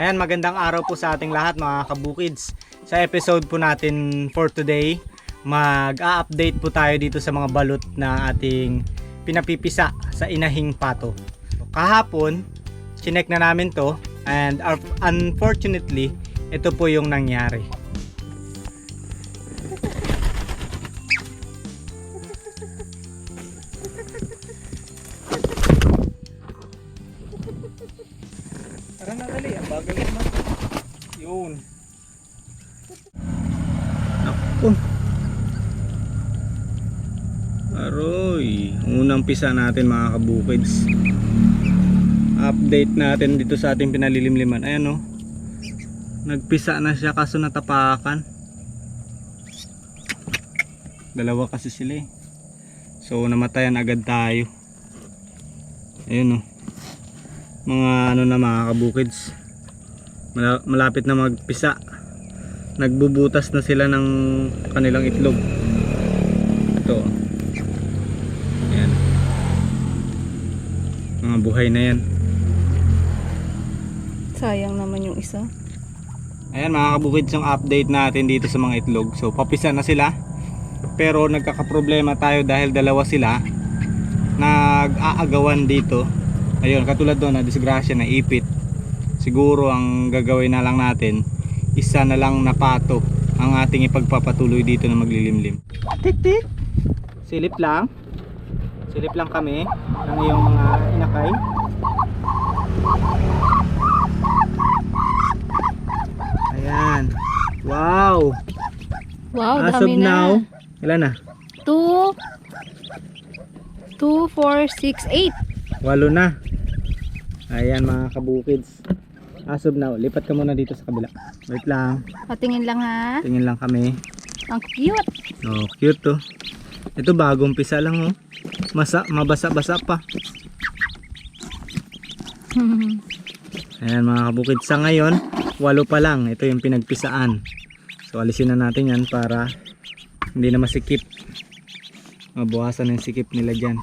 Ayan, magandang araw po sa ating lahat mga kabukids. Sa episode po natin for today, mag-a-update po tayo dito sa mga balot na ating pinapipisa sa inahing pato. Kahapon, chinek na namin to and unfortunately, ito po yung nangyari. Aroy, unang pisa natin mga kabukids. Update natin dito sa ating pinalilimliman. Ayan oh. Nagpisa na siya kaso natapakan. Dalawa kasi sila eh. So namatayan agad tayo. Ayun oh mga ano na mga kabukids Mala- malapit na magpisa nagbubutas na sila ng kanilang itlog ito yan mga buhay na yan. Sayang naman yung isa. ayan mga kabukids yung update natin dito sa mga itlog. So papisa na sila. Pero nagkakaproblema tayo dahil dalawa sila. Nag-aagawan dito. Ayun katulad doon na disgrasya na ipit. Siguro ang gagawin na lang natin isa na lang na pato ang ating ipagpapatuloy dito na maglilimlim. Tik tik silip lang silip lang kami ng iyong mga inakay ayan wow Wow, as of dami now na. ilan na 2 2 4 6 8. Walo na. Ayan mga kabukids. As of now, lipat ka muna dito sa kabila. Wait lang. Patingin lang ha. Tingin lang kami. Ang cute. Oh, cute to. Ito bagong pisa lang oh. Masa, mabasa-basa pa. Ayan mga kabukids. Sa ngayon, walo pa lang. Ito yung pinagpisaan. So alisin na natin yan para hindi na masikip. Mabawasan yung sikip nila dyan.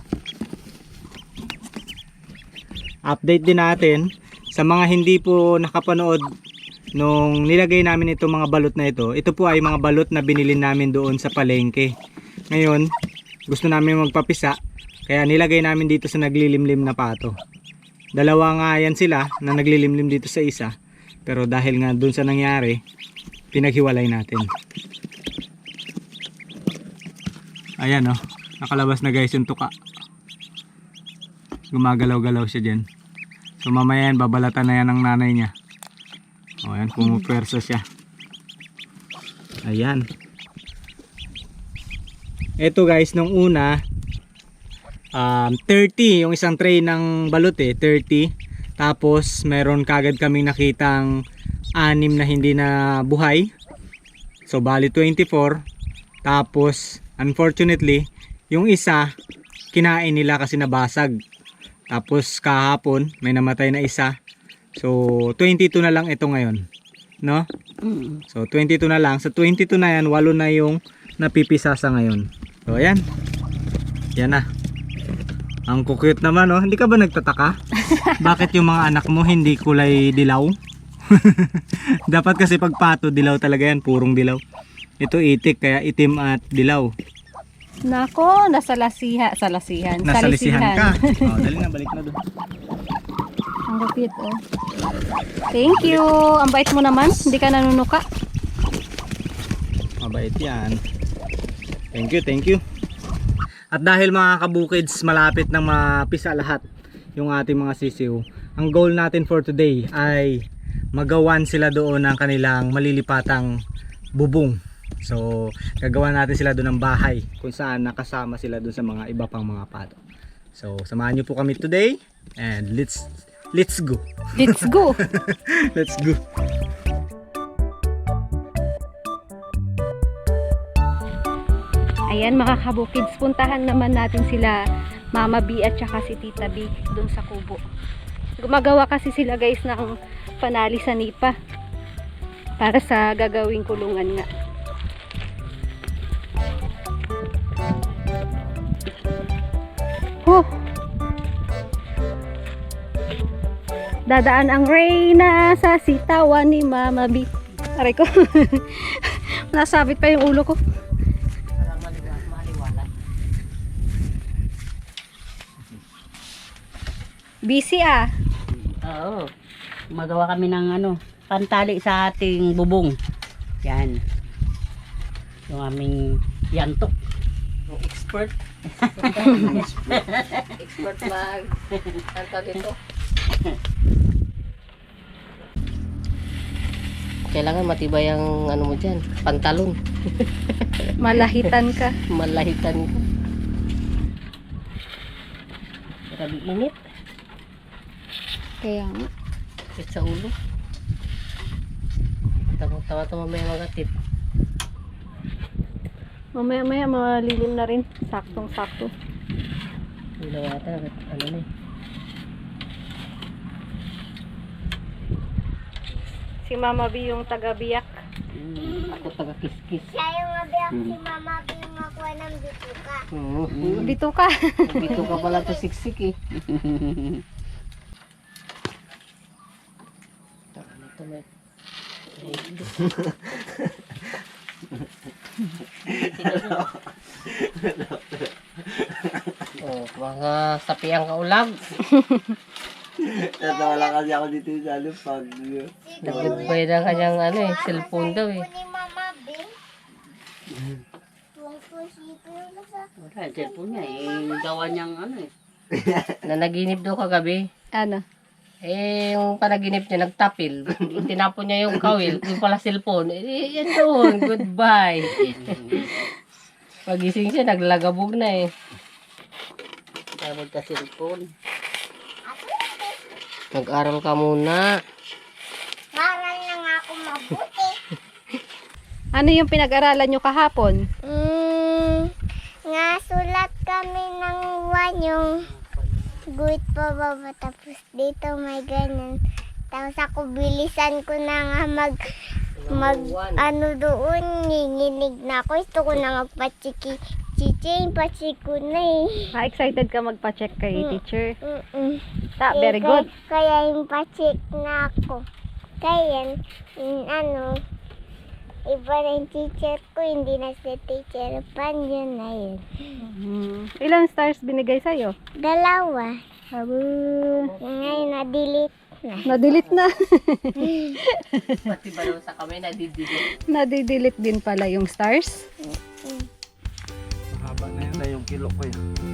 Update din natin sa mga hindi po nakapanood nung nilagay namin itong mga balot na ito. Ito po ay mga balot na binili namin doon sa palengke. Ngayon, gusto namin magpapisa kaya nilagay namin dito sa naglilimlim na pato. Dalawa nga yan sila na naglilimlim dito sa isa. Pero dahil nga doon sa nangyari, pinaghiwalay natin. Ayan oh, nakalabas na guys yung tuka. Gumagalaw-galaw siya dyan. So mamaya yan, babalatan na yan ng nanay niya. O ayan, pumupwersa siya. Ayan. Ito guys, nung una, um, 30 yung isang tray ng balot eh, 30. Tapos meron kagad kaming nakitang anim na hindi na buhay. So bali 24. Tapos unfortunately, yung isa kinain nila kasi nabasag. Tapos kahapon may namatay na isa. So 22 na lang ito ngayon. No? Mm. So 22 na lang. Sa 22 na yan, walo na yung napipisa sa ngayon. So ayan. Yan na. Ang kukute naman oh. Hindi ka ba nagtataka? Bakit yung mga anak mo hindi kulay dilaw? Dapat kasi pag pato, dilaw talaga yan. Purong dilaw. Ito itik, kaya itim at dilaw. Nako, nasa lasiha, sa lasihan. Nasa sa lisihan ka. Oh, dali na, balik na doon. Ang cute oh. Thank you. Ang bait mo naman. Hindi ka nanunuka. Mabait yan. Thank you, thank you. At dahil mga kabukids, malapit na mapisa lahat yung ating mga sisiw. Ang goal natin for today ay magawan sila doon ng kanilang malilipatang bubong. So, gagawa natin sila doon ng bahay kung saan nakasama sila doon sa mga iba pang mga pato. So, samahan niyo po kami today and let's let's go. Let's go. Let's go. Ayan mga kabukids, puntahan naman natin sila Mama B at saka si Tita B dun sa kubo. Gumagawa kasi sila guys ng panali sa nipa para sa gagawing kulungan nga. Huh. Dadaan ang Reyna sa sitawan ni Mama B. Aray ko. Nasabit pa yung ulo ko. Busy ah. Oo. Magawa kami ng ano, pantali sa ating bubong. Yan. Yung aming yantok. Expert. Expert mag ang tawag ito. Kailangan matibay ang ano mo dyan, pantalon. Malahitan ka. Malahitan ka. Grabe init. Kaya nga. Sakit sa ulo. Tawa-tawa ito mamaya mga tip. Mamaya maya malilim na rin. Saktong sakto. Hindi na yata, ano na eh. Si Mama B yung taga-biyak. Mm, ako taga kiskis. Mm. Oo. Dito ka. Dito ka pala to siksik eh. May oh, mga sapiang kaulag. Natawa lang kasi ako dito sa ano pag Nag-goodbye na kanyang ano eh, cellphone daw eh. Wala, cellphone niya. Eh, gawa niyang ano eh. Nanaginip daw kagabi. Ano? Eh, yung panaginip niya, nagtapil. Tinapon niya yung kawil, yung pala cellphone. Eh, yan doon, goodbye. Pagising siya, naglagabog na eh. Tawag ka cellphone. Nag-aral ka muna. Ano yung pinag-aralan nyo kahapon? Mm, nga sulat kami ng one yung guhit pa baba tapos dito may ganun. Tapos ako bilisan ko na nga mag mag ano doon nginginig na ako. Gusto ko na magpachiki chichi, pachik ko na eh. Ha, excited ka magpa-check kay teacher. Mm-mm. Ta, Eh, very good. Kaya, kaya yung pachik na ako. Kaya yung ano iba na yung teacher ko, hindi na si teacher pan, yun na yun. Hmm. Ilang stars binigay sa'yo? Dalawa. Abo. Ngayon, na-delete na. Na-delete na. Pati ba sa kami, nadidili. Na-delete din pala yung stars. mahaba na yun na yung kilo ko yun.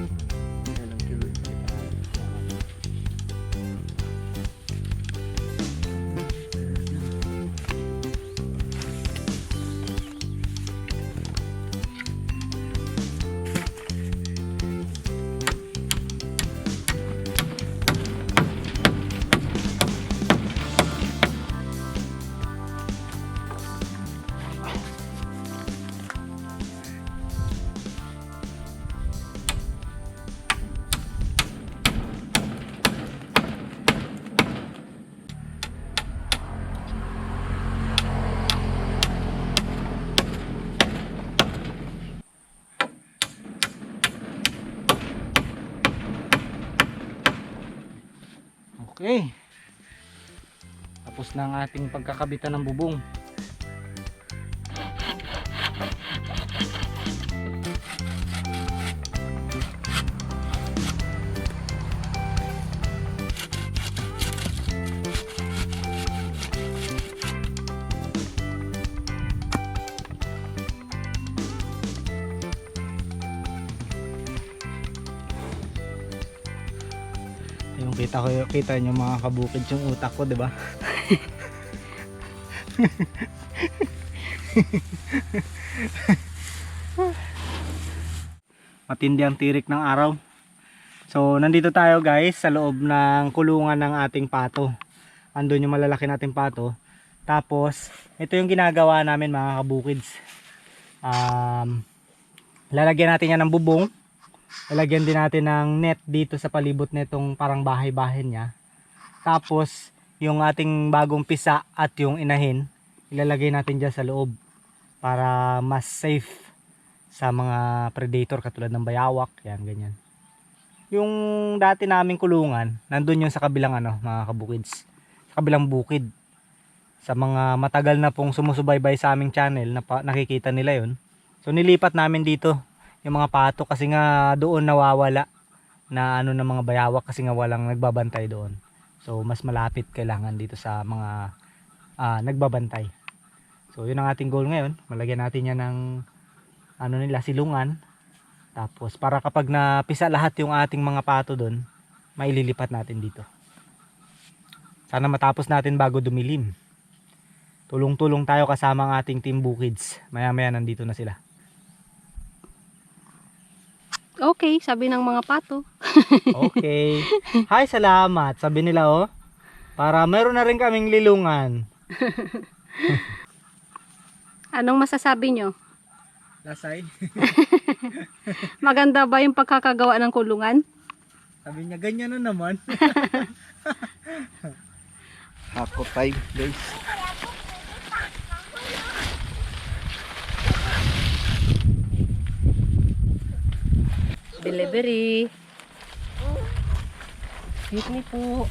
Ang ating pagkakabitan ng bubong. Yung kita ko kita nyo mga kabukid yung utak ko, 'di ba? Matindi ang tirik ng araw. So, nandito tayo guys sa loob ng kulungan ng ating pato. Andun yung malalaki nating pato. Tapos, ito yung ginagawa namin mga kabukids. Um, lalagyan natin yan ng bubong. Lalagyan din natin ng net dito sa palibot nitong parang bahay-bahay niya. Tapos, yung ating bagong pisa at yung inahin, ilalagay natin dyan sa loob para mas safe sa mga predator katulad ng bayawak, yan, ganyan. Yung dati naming kulungan, nandun yung sa kabilang ano, mga kabukids. kabilang bukid. Sa mga matagal na pong sumusubaybay sa aming channel, na nakikita nila yon. So nilipat namin dito yung mga pato kasi nga doon nawawala na ano ng mga bayawak kasi nga walang nagbabantay doon. So mas malapit kailangan dito sa mga ah, nagbabantay. So yun ang ating goal ngayon. Malagyan natin yan ng ano nila silungan. Tapos para kapag napisa lahat yung ating mga pato doon, maililipat natin dito. Sana matapos natin bago dumilim. Tulong-tulong tayo kasama ang ating team Bukids. Maya-maya nandito na sila. Okay, sabi ng mga pato. Okay. Hi, salamat. Sabi nila oh. Para meron na rin kaming lilungan. Anong masasabi nyo? Lasay. Maganda ba yung pagkakagawa ng kulungan? Sabi niya, ganyan na naman. Hako time, guys. Delivery. Excuse me po.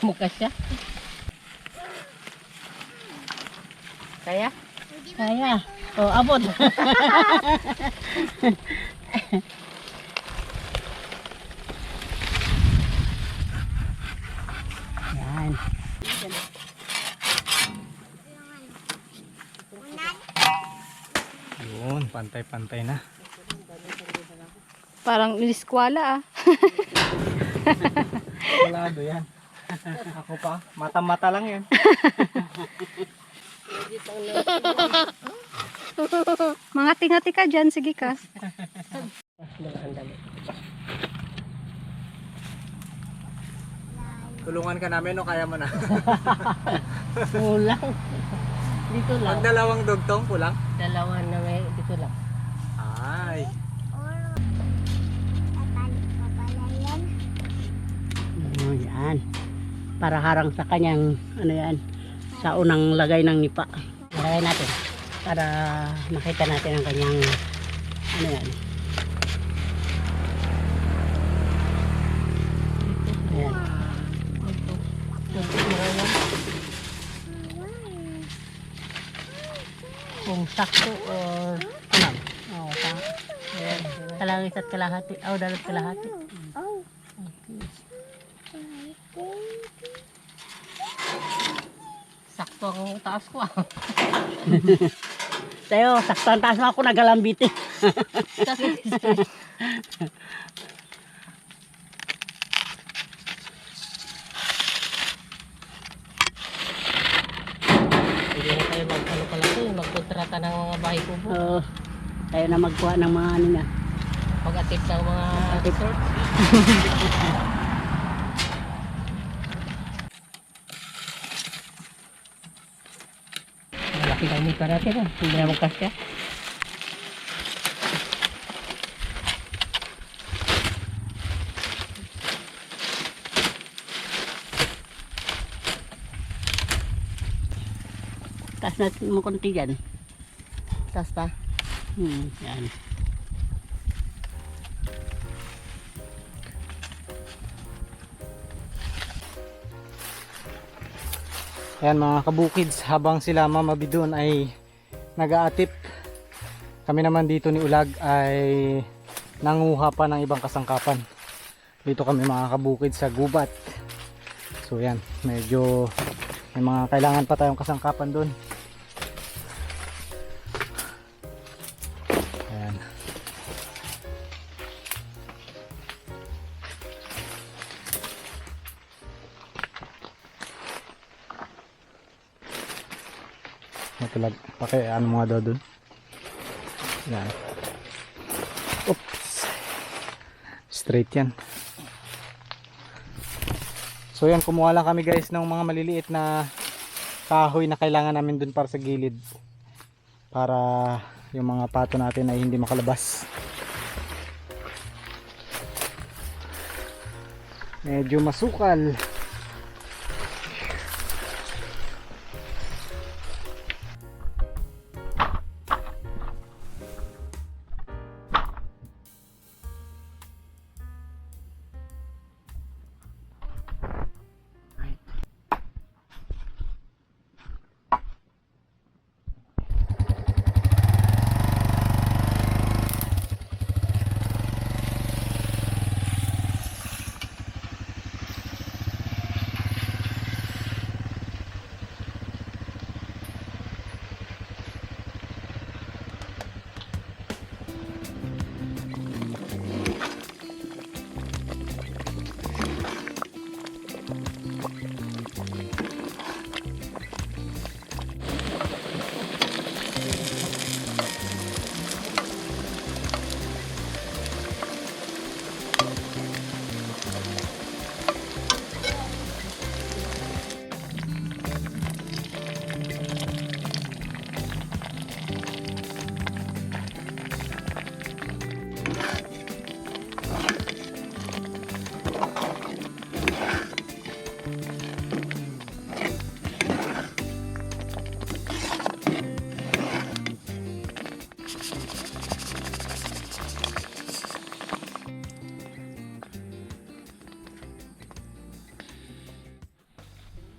Mukha siya. Kaya? Kaya. Oh, abot. Yan. Yun, pantay-pantay na. Parang niskwala ah. Walado yan. Ako pa, mata-mata lang yan. Mga tingati ka dyan, sige ka. Tulungan ka namin o kaya mo na. Kulang. Dito lang. Pag dalawang dugtong, kulang. Dalawa na may dito lang. Ay. Yan. Para harang sa kanyang, ano yan, sa unang lagay ng nipa. Lagay natin. Para makita natin ang kanyang, ano yan. Ayan. Kung sakto or kulang. Oo, sa, ayan. At kalahati. Oh, dalat kalahati. Oh. Sakto ang taas ko ah. Tayo, sakto ang taas mo ako nagalambiti. Hindi na tayo mag-ano pala ito, magkontrata ng mga bahay kubo. Oo. tayo na magkuha ng mga ano na. Pag-atip ng mga resort. Malaki na umipa natin ah. Hindi na magkasya. Taas natin mo konti dyan. Taas pa. Hmm, yan. Ayan mga kabukids, habang sila mama Bidun ay nag-aatip. Kami naman dito ni Ulag ay nanguha pa ng ibang kasangkapan. Dito kami mga kabukids sa gubat. So yan, medyo may mga kailangan pa tayong kasangkapan doon. Matulag. Paki ano mga daw dun. Yan. Oops. Straight yan. So yan, kumuha lang kami guys ng mga maliliit na kahoy na kailangan namin dun para sa gilid. Para yung mga pato natin ay hindi makalabas. Medyo masukal.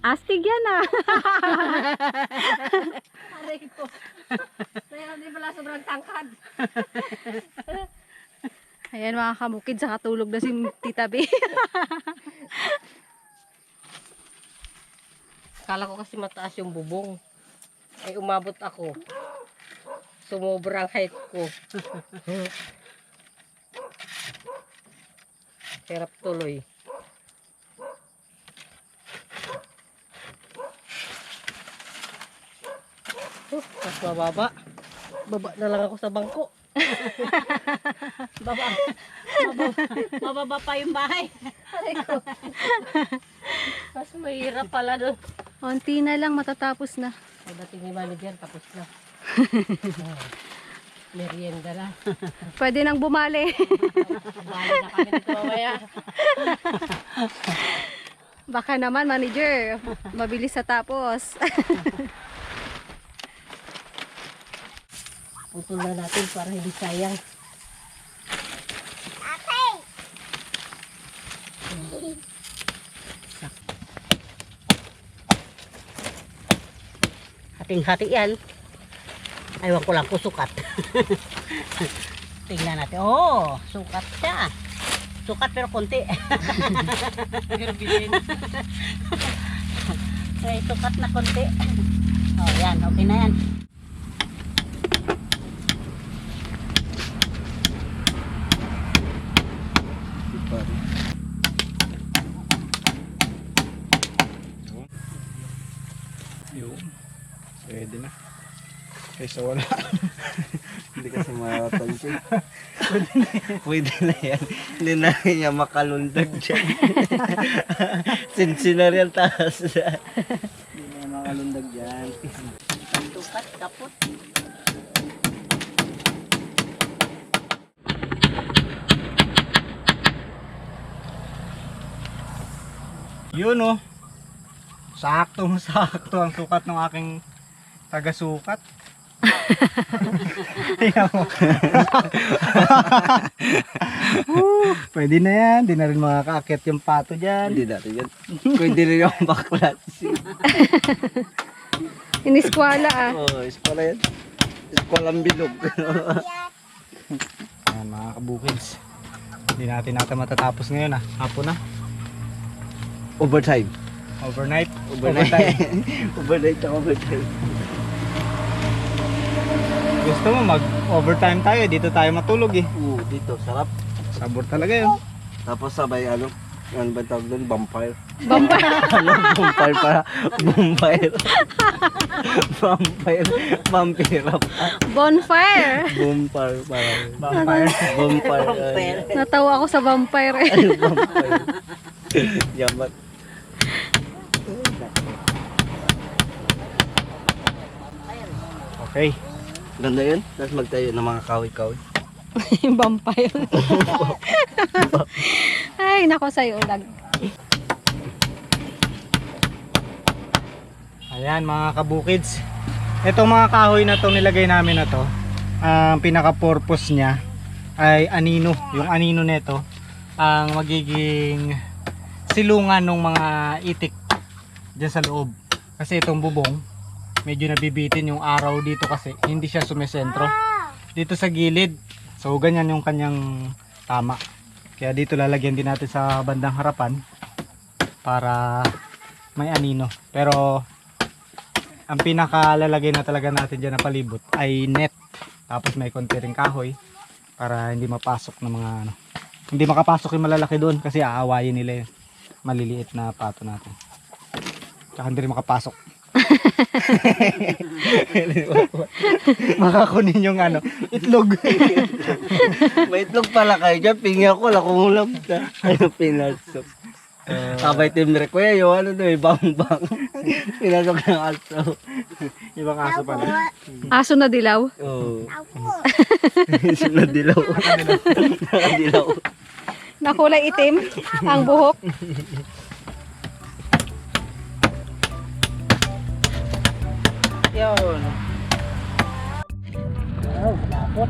Astig yan ah. Aray ko. Kaya hindi pala sobrang tangkad. Ayan mga kamukid, sa katulog na si Tita B. Kala ko kasi mataas yung bubong. Ay umabot ako. Sumubrang height ko. Hirap tuloy. Oh, mas mababa. Baba na lang ako sa bangko. Baba. Mababa, mababa pa yung bahay. Mas mahirap pala doon. Konti na lang, matatapos na. Pagdating ni manager, tapos na. merienda na. Pwede nang bumali. Bali na kami dito mamaya. Baka naman, manager, mabilis sa tapos. Putol na natin para hindi sayang. Hating-hati yan. Aywan ko lang kung sukat. Tingnan natin. Oh, sukat siya. Sukat pero konti. Ay, sukat na konti. Oh, yan. Okay na yan. Kaysa wala. Hindi kasi mapapansin. Pwede na yan. Hindi na niya makalundag dyan. Sinsi na rin taas. Hindi na makalundag dyan. Sukat, kapot. Yun oh. Saktong sakto ang sukat ng aking taga-sukat. Tingnan mo. Woo, Pwede na yan. Di na rin makakaakit yung pato dyan. Hindi natin yan. Pwede rin yung baklat. Iniskwala ah. Oo, oh, eskwala yan. Eskwalang bilog. Ayan mga kabukids. Hindi natin natin matatapos ngayon ah. Hapon na. Overtime. Overnight. Overnight. Overnight ako overtime. Gusto mo mag-overtime tayo. Dito tayo matulog eh. Oo, dito. Sarap. Sabor talaga yun. Tapos sabay ano, ano ba tawag doon? Vampire. Vampire. ano? Vampire para. Vampire. Vampire. Vampire. Bonfire. Vampire para. Vampire. Vampire. Natawa ako sa vampire eh. Vampire? Yamat. Okay. Ganda yun. Tapos magtayo ng mga kawi-kawi. vampire. Ay, nako sa'yo ulag. Ayan mga kabukids. Itong mga kahoy na to nilagay namin na to. Ang pinaka-purpose niya ay anino. Yung anino nito ang magiging silungan ng mga itik dyan sa loob. Kasi itong bubong medyo nabibitin yung araw dito kasi hindi siya sumesentro. Dito sa gilid. So ganyan yung kanyang tama. Kaya dito lalagyan din natin sa bandang harapan para may anino. Pero ang pinakalalagay na talaga natin dyan na palibot ay net. Tapos may konti ring kahoy para hindi mapasok ng mga ano. Hindi makapasok yung malalaki doon kasi aawayin nila yung maliliit na pato natin. Tsaka hindi rin makapasok. Makakunin yung ano, itlog. May itlog pala kayo dyan. Pingi ako. Lakungulam. Ano pinasok. Kabay timbre ko yan. Yung ano doon. Bang-bang. Pinasok ng aso. Ibang aso pala. Aso na dilaw. Oo. Sunod dilaw. Nakadilaw. Na kulay itim ang buhok. yun. Wow, lapot.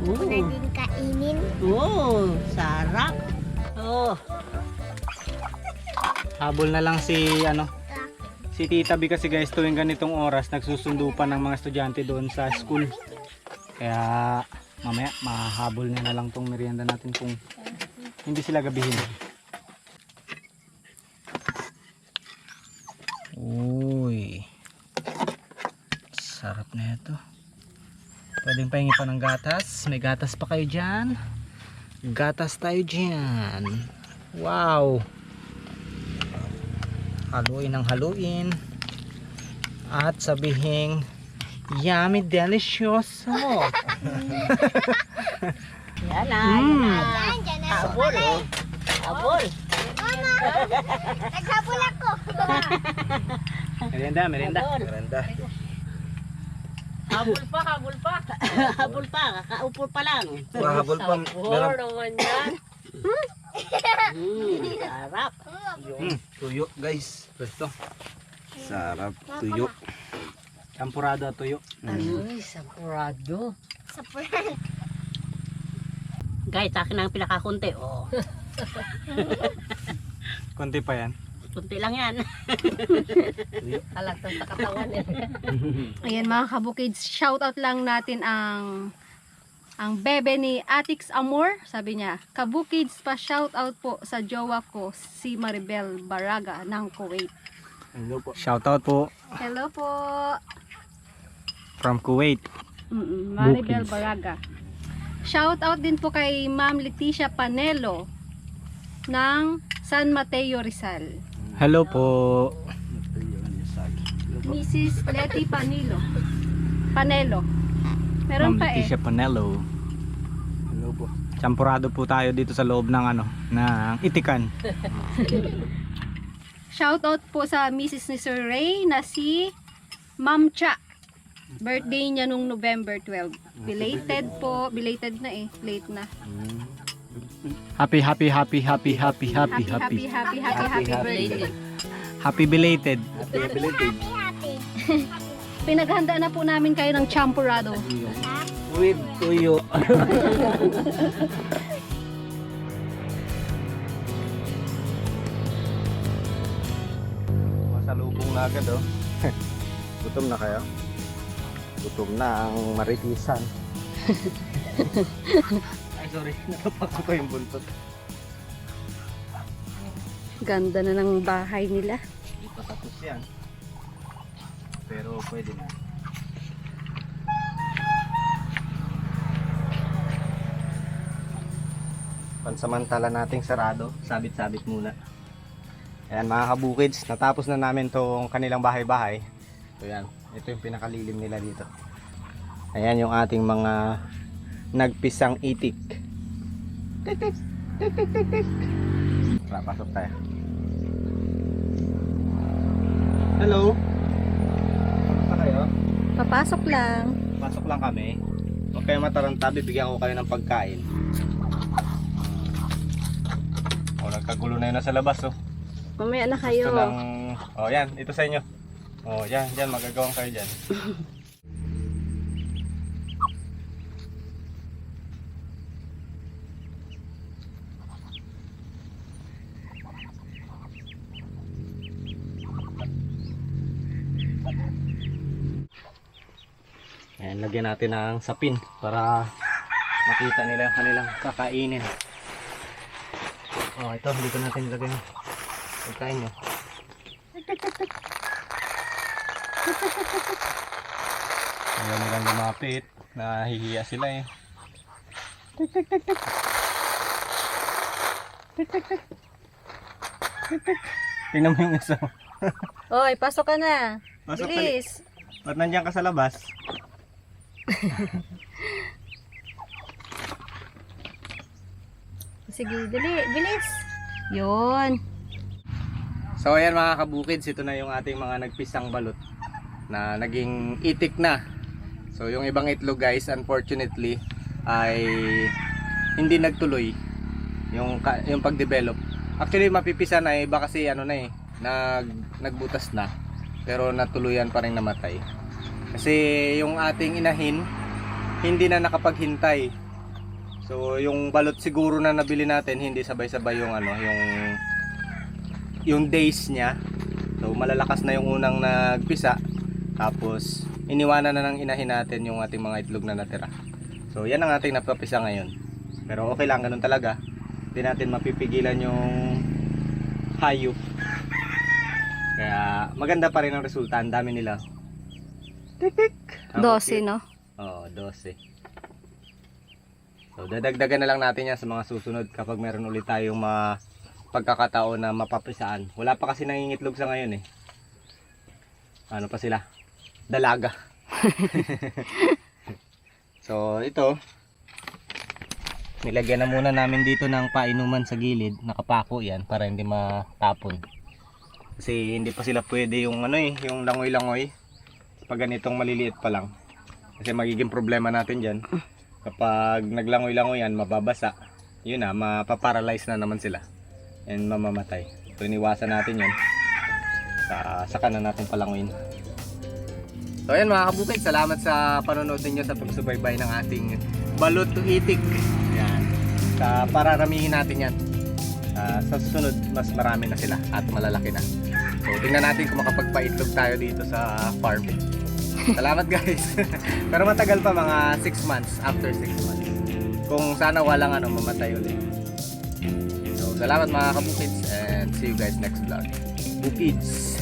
Ooh. Pwedeng kainin. Ooh. Habol na lang si ano si Tita B kasi guys tuwing ganitong oras nagsusundo pa ng mga estudyante doon sa school. Kaya mamaya mahahabol niya na lang tong merienda natin kung hindi sila gabihin. Uy. Sarap na ito. Pwedeng pahingi pa ng gatas. May gatas pa kayo dyan. Gatas tayo dyan. Wow. Haluin ng haluin. At sabihin, yummy delicioso. yan na. Mm. Dyan na. Abol, oh. Abol. Mama! Naghabol ako. Merienda, merienda. Abol. Merienda. Habol pa, habol pa. Habol pa, kakaupo pa lang. Mahabol pa. Meron naman yan. Mm, sarap. Mm, tuyo guys. Gusto. Sarap. Tuyo. Champurado at tuyo. Ay, sakurado. Sa pulan. Guys, akin ang pinakakunti. Oh, Konti pa yan. kunti lang yan. Halata sa katawan niya. Ayan mga kabukids, shoutout lang natin ang ang bebe ni Atix Amor, sabi niya, kabukids pa shoutout po sa jowa ko, si Maribel Baraga ng Kuwait. Hello po. Shoutout po Hello po! from Kuwait. Mm-mm, Maribel Bukids. Baraga. Shoutout din po kay Ma'am Leticia Panelo ng San Mateo Rizal. Hello po. Mrs. Leti Panilo. Panelo. Meron Ma'am pa eh. Leticia Panelo. Hello po. Champurado po tayo dito sa loob ng ano, ng itikan. Shoutout po sa Mrs. ni Sir Ray na si Ma'am Cha. Birthday niya nung November 12. Belated po. Belated na eh. Late na. Happy, happy, happy, happy, happy, happy, Happy, happy, happy, happy, happy birthday. Happy belated. Happy, happy. Pinaghanda na po namin kayo ng champurado. With tuyo. Masalubong na agad oh. Gutom na kayo? Gutom na ang maritisan. Ay sorry, napapasok ko yung buntot. Ganda na ng bahay nila. Hindi pa tapos yan. Pero pwede na. Pansamantala nating sarado, sabit-sabit muna. Ayan mga kabukids, natapos na namin tong kanilang bahay-bahay. So yan, ito yung pinakalilim nila dito. Ayan yung ating mga nagpisang itik. Tik tik, tik tik tik tik. Tara, pasok tayo. Hello? Papasok lang. Pasok lang kami. Huwag kayo mataranta, bibigyan ko kayo ng pagkain. O, nagkagulo na yun na sa labas, oh. Mamaya na kayo. lang, oh, yan, ito sa inyo. Oh, yan, yan, magagawang kayo dyan. Ayan, lagyan natin ng sapin para makita nila yung kanilang kakainin. Oh, ito, dito natin ilagay yung pagkain nyo. Ayaw nilang lumapit. Nahihiya sila eh. Tik tik tik tik. Tik tik tik. Tik tik. Tingnan mo yung isa. Oy, pasok ka na. Pasok Bilis. Ba't nandiyan ka sa labas? Sige, dali. Bilis. Yun. So ayan mga kabukids, ito na yung ating mga nagpisang balot na naging itik na. So yung ibang itlog guys, unfortunately ay hindi nagtuloy yung yung pag-develop. Actually mapipisa na eh, iba kasi ano na eh, nag nagbutas na. Pero natuluyan pa rin namatay. Kasi yung ating inahin hindi na nakapaghintay So yung balot siguro na nabili natin hindi sabay-sabay yung ano, yung yung days niya. So malalakas na yung unang nagpisa. Tapos iniwanan na ng inahin natin yung ating mga itlog na natira. So yan ang ating napapisa ngayon. Pero okay lang ganun talaga. Hindi natin mapipigilan yung hayop. Kaya maganda pa rin ang resulta. Ang dami nila. Tik-tik. Ang 12, cute. no? Oo, 12. So, dadagdagan na lang natin yan sa mga susunod kapag meron ulit tayong mga pagkakataon na mapapisaan. Wala pa kasi nangingitlog sa ngayon eh. Ano pa sila? Dalaga. so, ito. Nilagyan na muna namin dito ng painuman sa gilid. Nakapako yan para hindi matapon. Kasi hindi pa sila pwede yung ano eh, yung langoy-langoy. Pag ganitong maliliit pa lang. Kasi magiging problema natin dyan. Kapag naglangoy-langoy yan, mababasa. Yun na, mapaparalyze na naman sila. And mamamatay. So iniwasan natin yun. Sa, saka na natin palangoyin. So ayan mga kabukid, salamat sa panonood ninyo sa pagsubaybay ng ating balot to itik. Yan. Sa pararamihin natin yan. Ah, sa susunod, mas marami na sila at malalaki na. So tingnan natin kung makapagpaitlog tayo dito sa farm. Salamat guys. Pero matagal pa mga 6 months after 6 months. Kung sana walang ano mamatay ulit. So salamat mga kabukids and see you guys next vlog. Bukids.